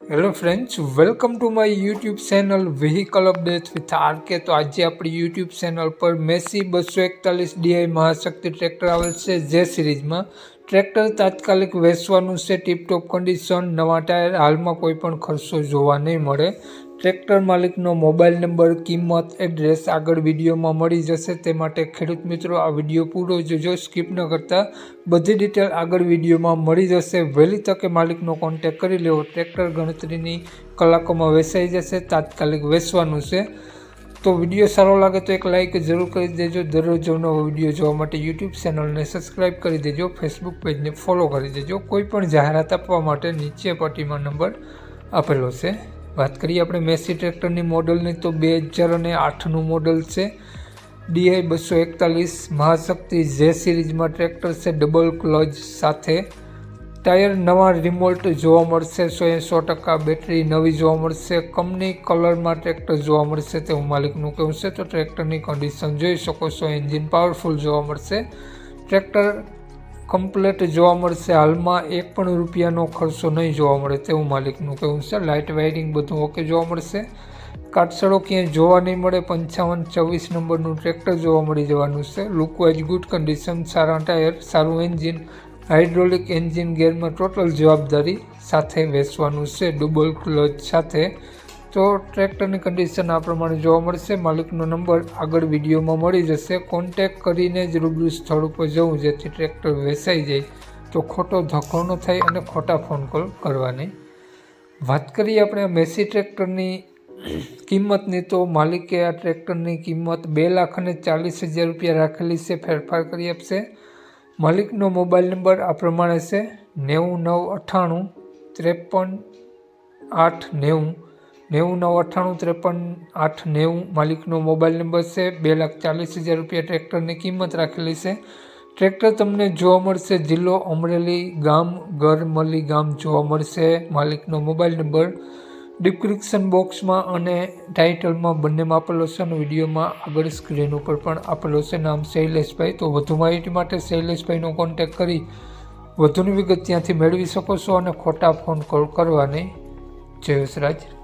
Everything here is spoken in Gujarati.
Hello friends welcome to my YouTube channel vehicle update with RK તો આજે આપણી યુટ્યુબ ચેનલ પર મેસી બસો એકતાલીસ ડીઆઈ મહાશક્તિ ટ્રેક્ટર આવેલ છે, જે સિરીઝમાં ટ્રેક્ટર તાત્કાલિક વેચવાનું છે ટીપટોપ કન્ડિશન નવા ટાયર હાલમાં કોઈ પણ ખર્ચો જોવા નહીં મળે. ટ્રેક્ટર માલિકનો મોબાઈલ નંબર, કિંમત, એડ્રેસ આગળ વિડીયોમાં મળી જશે. તે માટે ખેડૂત મિત્રો, આ વીડિયો પૂરો જોજો. સ્કીપ ન કરતા. બધી ડિટેલ આગળ વિડીયોમાં મળી જશે. વહેલી તકે માલિકનો કોન્ટેક કરી લેવો. ટ્રેક્ટર ગણતરીની કલાકોમાં વેચાઈ જશે. તાત્કાલિક વેચવાનું છે. તો વીડિયો સારો લાગે તો એક લાઇક જરૂર કરી દેજો. દરરોજ નવો વીડિયો જોવા માટે યુટ્યુબ ચેનલને સબસ્ક્રાઇબ કરી દેજો. ફેસબુક પેજને ફોલો કરી દેજો. કોઈ પણ જાહેરાત આપવા માટે નીચે પટ્ટીમાં નંબર આપેલો છે. વાત કરીએ આપણે મેસી ટ્રેક્ટરની મોડલની, તો બે હજાર અને આઠનું મોડલ છે. ડીઆઈ બસો એકતાલીસ, મહાશક્તિ જે સિરીઝમાં ટ્રેક્ટર છે, ડબલ ક્લોજ સાથે. ટાયર નવા રિમોલ્ટ જોવા મળશે, સો એ સો ટકા બેટરી નવી જોવા મળશે. કંપની કલરમાં ટ્રેક્ટર જોવા મળશે તેવું માલિકનું કહેવું છે. તો ટ્રેક્ટરની કન્ડિશન જોઈ શકો છો એન્જિન પાવરફુલ જોવા મળશે. ટ્રેક્ટર કમ્પ્લેટ જોવા મળશે. હાલમાં એક પણ રૂપિયાનો ખર્ચો નહીં જોવા મળે તેવું માલિકનું કહેવું છે. લાઇટ વાયરિંગ બધું ઓકે જોવા મળશે. કાટસડો ક્યાંય જોવા નહીં મળે. પંચાવન ચોવીસ નંબરનું ટ્રેક્ટર જોવા મળી જવાનું છે. લુકવાઇઝ ગુડ કન્ડિશન, સારા ટાયર, સારું એન્જિન, હાઇડ્રોલિક એન્જિન ગેરમાં ટોટલ જવાબદારી સાથે વેચવાનું છે. ડબલ ક્લચ સાથે તો ટ્રેક્ટરની કન્ડિશન આ પ્રમાણે જોવા મળશે. માલિકનો નંબર આગળ વિડીયોમાં મળી જશે. કોન્ટેક કરીને જ રૂબરૂ સ્થળ ઉપર જવું, જેથી ટ્રેક્ટર વેચાઈ જાય. તો ખોટો ધક્કો ન થાય અને ખોટા ફોન કોલ કરવાની વાત કરીએ આપણે મેસી ટ્રેક્ટરની કિંમતની. તો માલિકે આ ટ્રેક્ટરની કિંમત બે લાખ અને ચાલીસ હજાર રૂપિયા રાખેલી છે. ફેરફાર કરી આપશે. માલિકનો મોબાઈલ નંબર આ પ્રમાણે છે. નેવું નવ અઠ્ઠાણું ત્રેપન આઠ નેવું. નેવું નવ અઠ્ઠાણું ત્રેપન આઠ નેવું માલિકનો મોબાઈલ નંબર છે. બે લાખ ચાલીસ હજાર રૂપિયા ટ્રેક્ટરની કિંમત રાખેલી છે. ટ્રેક્ટર તમને જોવા મળશે. જિલ્લો અમરેલી ગામ ગરમલી ગામ જોવા મળશે. માલિકનો મોબાઈલ નંબર ડિસ્ક્રિપ્શન બોક્સમાં અને ટાઇટલમાં બંનેમાં આપેલો છે અને વિડીયોમાં આગળ સ્ક્રીન ઉપર પણ આપેલો છે. નામ શૈલેષભાઈ. તો વધુ માહિતી માટે શૈલેષભાઈનો કોન્ટેક કરી વધુની વિગત ત્યાંથી મેળવી શકો છો અને ખોટા ફોન કોલ કરવાની. નહીં જય વસરાજ